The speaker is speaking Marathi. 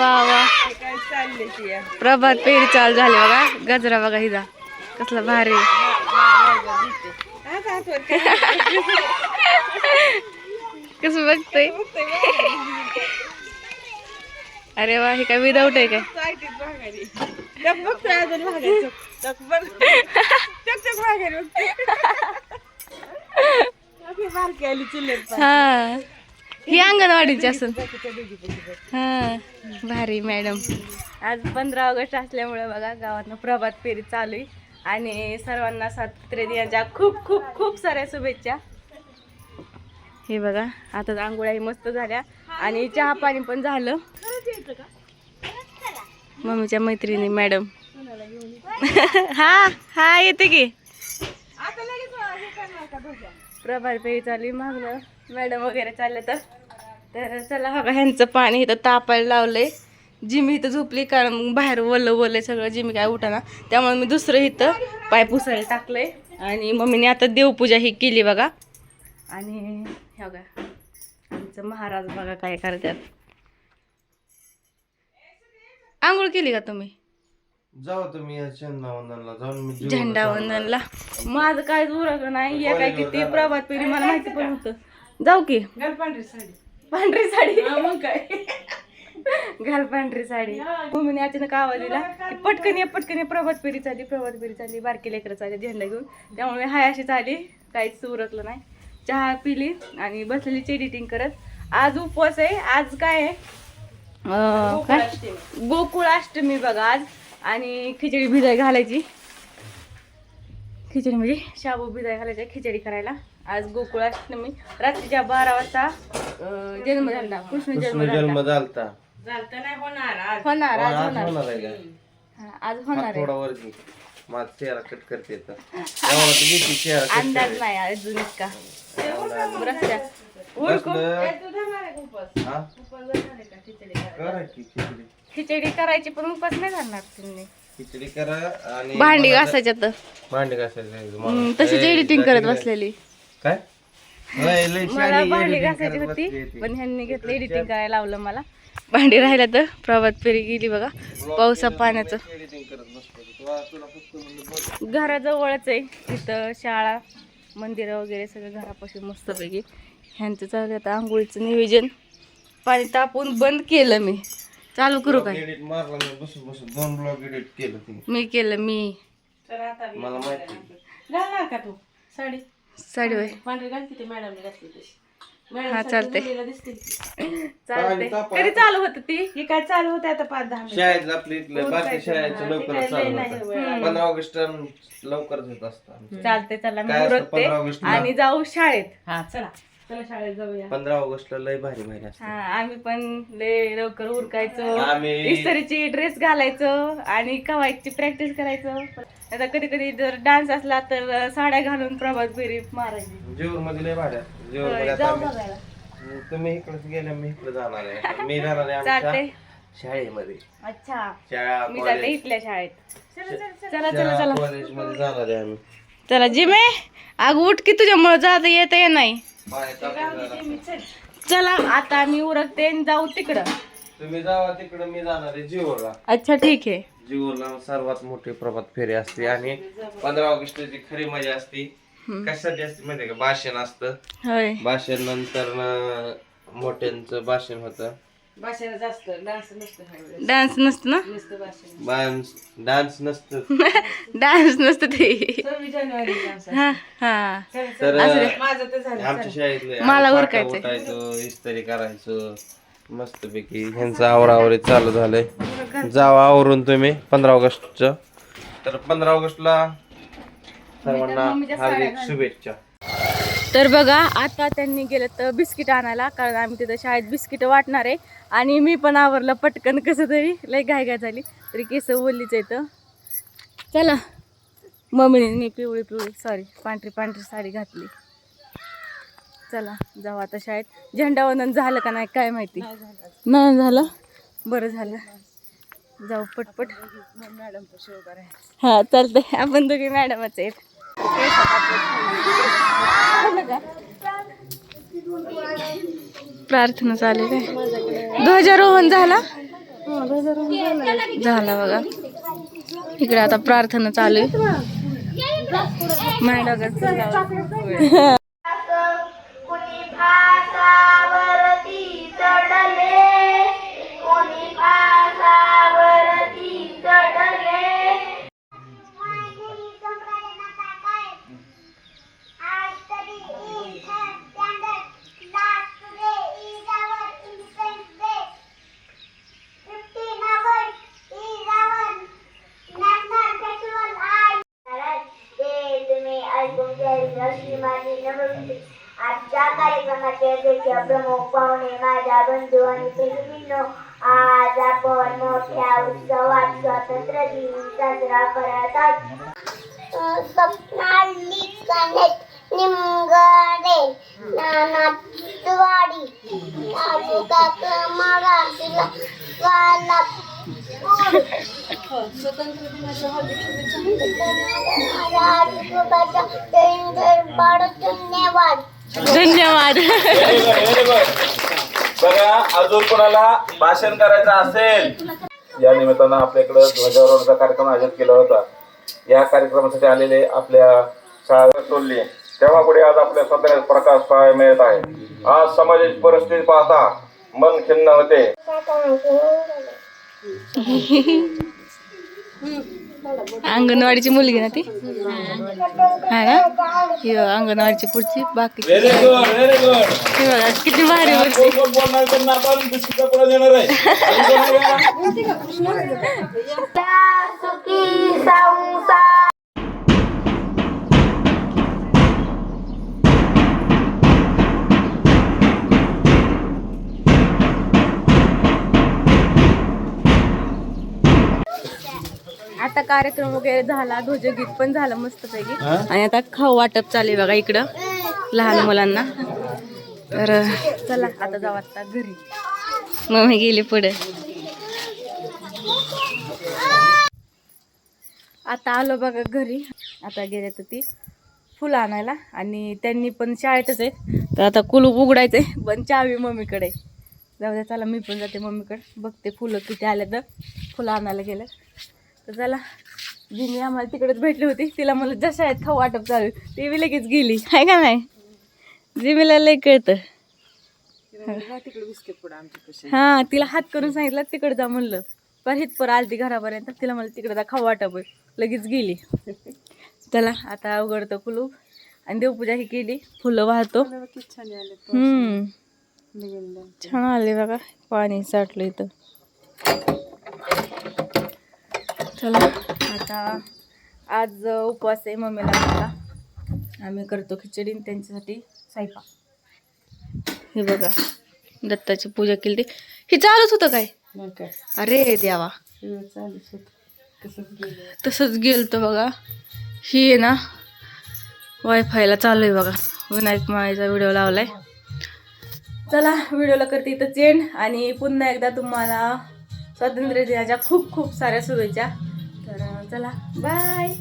वा वा प्रभात पेरी चालू झाली बघा गजरा बघा हिजा कसला भारी कस आठवण बघतोय अरे वा हे काय विदाऊट आहे काय बघतोय हा ही अंगणवाडीची असून. हा भारी मॅडम. आज पंधरा ऑगस्ट असल्यामुळे बघा गावातनं प्रभात फेरी चालू आहे. आणि सर्वांना स्वातंत्र्य दिनाच्या खूप खूप खूप साऱ्या शुभेच्छा. हे बघा आता आंघोळ्याही मस्त झाल्या. आणि चहा पाणी पण झालं. मम्मीच्या मैत्रिणी मॅडम. हा हा येते की. प्रभात पेरी चालू मागणं मॅडम वगैरे चाललं तर. तर चला बघा ह्यांचं पाणी इथं तापायला लावलंय. जिमी इथं झोपली कारण बाहेर वल्ल वल्ल सगळं जिमी काय उठाना. त्यामुळे मी दुसरं इथं पाय पुसायला टाकलंय. आणि मम्मीने आता देवपूजा ही केली बघा. आणि हे बघा आमचं महाराज बघा काय करतात. आंघोळ केली का तुम्ही? जाऊ तुम्ही या झेंडावंदनला जाऊन मी जीवनात झेंडा. वंदनला माझं काय उरकलं नाही या काय किती प्रभात पेरी मला माहिती पण होतं जाऊ की. पांढरी साडी. मग काय? घाल पांढरी साडी. मम्मीने अचानक आवाज दिला. पटकन ये पटकन ये. प्रभात फेरी चालली प्रभात फेरी चालली. बारकी लेकरं चालली झेंडा घेऊन. त्यामुळे हाय अशी चालली काहीच उरकलं नाही. चहा पिली आणि बसलेली एडिटिंग करत. आज उपवास आहे. आज काय आहे? अं, काय? गोकुळाष्टमी बघा आज. आणि खिचडी भिजाय घालायची. खिचडी म्हणजे शाबू भिजाय घालायच्या खिचडी करायला. आज गोकुळाष्टमी रात्रीच्या बारा वाजता जन्म झाला कृष्ण जन्म झाला जन्म झालता. चालतं नाही होणार आज. होणार आज हा, आज थोडा माझा चेहरा कट करते अंदाज नाही अजून इतका. हा? खिचडी करायची पण उपास नाही करणार तुम्ही. खिचडी करा आणि भांडी मला घासायच्या तर भांडी घासायचं तशीच एडिटिंग करत बसलेली. काय? लय लय मला भांडी editing घासायची करत होती ती. पण ह्यांनी घेतलं एडिटिंग करायला लावलं मला. भांडी राहिल्या तर प्रभात फेरी गेली बघा. पावसा पाण्याचं. Editing करत बसतो तुला तुला फक्त म्हणलं बघ. घराजवळच आहे. तिथं शाळा मंदिरं वगैरे सगळं घरापासून मस्तपैकी. ह्यांचं चालू आता आंघोळीचं नियोजन. पाणी तापून बंद केलं मी. चालू करू काय? एडिट मारला मी बसून बसून दोन ब्लॉग एडिट केलं ती मी केलं मी. तर आता मला माहिती घालणार का तू? साडी. साडी वय पांढरी घालते ते मॅडमने घातली तशी. हा चालते दिसते. चालते कधी चालू होत ती? हे काय चालू होते आता पाच दहा मिनिट? शाळेत इथलं बाकी शाळेचं लवकर चालू होतं. पंधरा ऑगस्ट लवकर असतं चालते चला मी काय असतं उरकते 15 ऑगस्टला? आणि जाऊ शाळेत. हा चला. चला शाळेत जाऊया. पंधरा ऑगस्टला लय भारी असतं. हा आम्ही पण लय लवकर उरकायचो. आम्ही- इस्त्रीची ड्रेस घालायचो आणि कवायची प्रॅक्टिस करायचो. आता कधी कधी जर डान्स असला तर साड्या घालून प्रभात फेरी मारायची. जेऊरमध्ये लय भारी असतं. जेऊरमध्ये होय, आता जाऊ आम्ही- बघायला. तुम्ही इकडे गेल्या मी इकडे जाणार आहे. मी जाणार आहे आमच्या चालते शाळेमध्ये. अच्छा. शाळा मी जाते कॉलेज इथल्या शाळेत. चला चला चला. कॉलेजमध्ये जाणार आहे आम्ही. चला जिमे अग उठ की तुझ्यामुळे जाता येत ये नाही. चला आता आम्ही उरकते आणि जाऊ तिकडं. तुम्ही जावा तिकडे मी जाणार आहे जिओला. अच्छा ठीक आहे. जीवला सर्वात मोठी प्रभात फेरी असते आणि पंधरा ऑगस्टची खरी मजा असते. कशासाठी असते माहितीये का? भाषण असतं. होय. भाषण नंतर मोठ्यांचं भाषण होतं. भाषण जास्त डान्स नसतो ह्यावेळेस. डान्स नसतं ना? नुसतं भाषण डान्स डान्स नसतं. डान्स नसतं ते. सव्वीस जानेवारी डान्स हा हा. तर माझं तर झालं आमच्या शाळेतले मला आम्ही उरकायचंय. पाट्या उठायचो इस्त्री करायचो मस्तपैकी ह्यांचं आवरावरी चालू झालंय. जावा आवरून तुम्ही पंधरा ऑगस्टचं. तर पंधरा ऑगस्टला सर्वांना हार्दिक शुभेच्छा. तर बघा आता त्यांनी गेलं तर बिस्किट आणायला कारण आम्ही तिथं शाळेत बिस्किट वाटणार आहे. आणि मी पण आवरलं पटकन कसं तरी लय घाय घाय झाली. तरी केस ओलीच येतं चला. मम्मीने मी पिवळी पिवळी सॉरी पांढरी पांढरी साडी घातली. चला जाऊ आता शाळेत. झेंडावंदन झालं का नाही काय माहिती? नाही झालं बरं झालं. जाऊ पटपट. मॅडम हा चालतंय. आपण दोघी मॅडमच आहेत. प्रार्थना चालेल आहे. ध्वजारोहण झाला? झाला बघा. इकडे आता प्रार्थना चालू आहे. કે પ્રમુખ એમાં રાવણ જોવાની પૃથ્વીનો આજ આપો મોટા ઉત્સવ આજ સ્વતંત્ર દિન સાજરા કરતા સ્વપ્નાલી કનેટ નિમગડે. નાના તવાડી તાલુકા કમળા જિલ્લા વાલા ધન્યવાદ धन्यवाद. बघा अजून कोणाला भाषण करायचं असेल? या निमित्तानं आपल्याकडं ध्वजारोहणाचा कार्यक्रम आयोजित केला होता. या कार्यक्रमासाठी आलेले आपल्या शाळा सोडली तेव्हा पुढे आज आपल्या सध्या प्रकाश पाहायला मिळत आहे. आज समाजाची परिस्थिती पाहता मन खिन्न होते. अंगणवाडीची मुलगी ना ती? हा ना ही अंगणवाडीची पुढची बाकी. किती भारी वरती आता कार्यक्रम वगैरे झाला ध्वजगीत पण झालं मस्तपैकी. आणि आता खाऊ वाटप चालू आहे बघा इकडं लहान मुलांना. तर चला आता जाऊ आता घरी. मम्मी गेली पुढे. आता आलो बघा घरी. आता गेले तर ती फुलं आणायला आणि त्यांनी पण शाळेतच आहे तर आता कुलूप उघडायचंय पण चावी मम्मीकडे आहे. जाऊ द्या चला मी पण जाते मम्मीकडे. बघते फुलं किती आले तर फुलं आणायला गेलं. तर चला जिने आम्हाला तिकडेच भेटली होती. तिला मला जशा आहेत खाऊ वाटप चालू आहे, ती बी लगेच गेली. आहे का नाही? जिमीला लय कळतं. हां तिला हात करून सांगितलं तिकडे जा म्हणलं. पर हितपर आली ती घरापर्यंत. तिला म्हणलं तिकडे जा खाऊ वाटप. लगेच गेली. चला आता उघडतो कुलूप आणि देवपूजा ही केली. फुलं वाहतो. किती छान आले हम्म. छान आले बघा. पाणी साठलं इथं. चला आता आज उपवास आहे मम्मीला. आमच्या आम्ही करतो खिचडी आणि त्यांच्यासाठी स्वयंपाक. हे बघा दत्ताची पूजा केली ती हे चालूच होतं काय? अरे देवा. होत. कसं गेलं. तसंच गेलतो बघा. ही आहे ना वायफायला चालू आहे बघा. विनायक माळेचा व्हिडिओ लावलाय. चला व्हिडिओला करते इथं चेंड आणि पुन्हा एकदा तुम्हाला स्वातंत्र्य दिनाच्या खूप खूप साऱ्या शुभेच्छा. चला बाय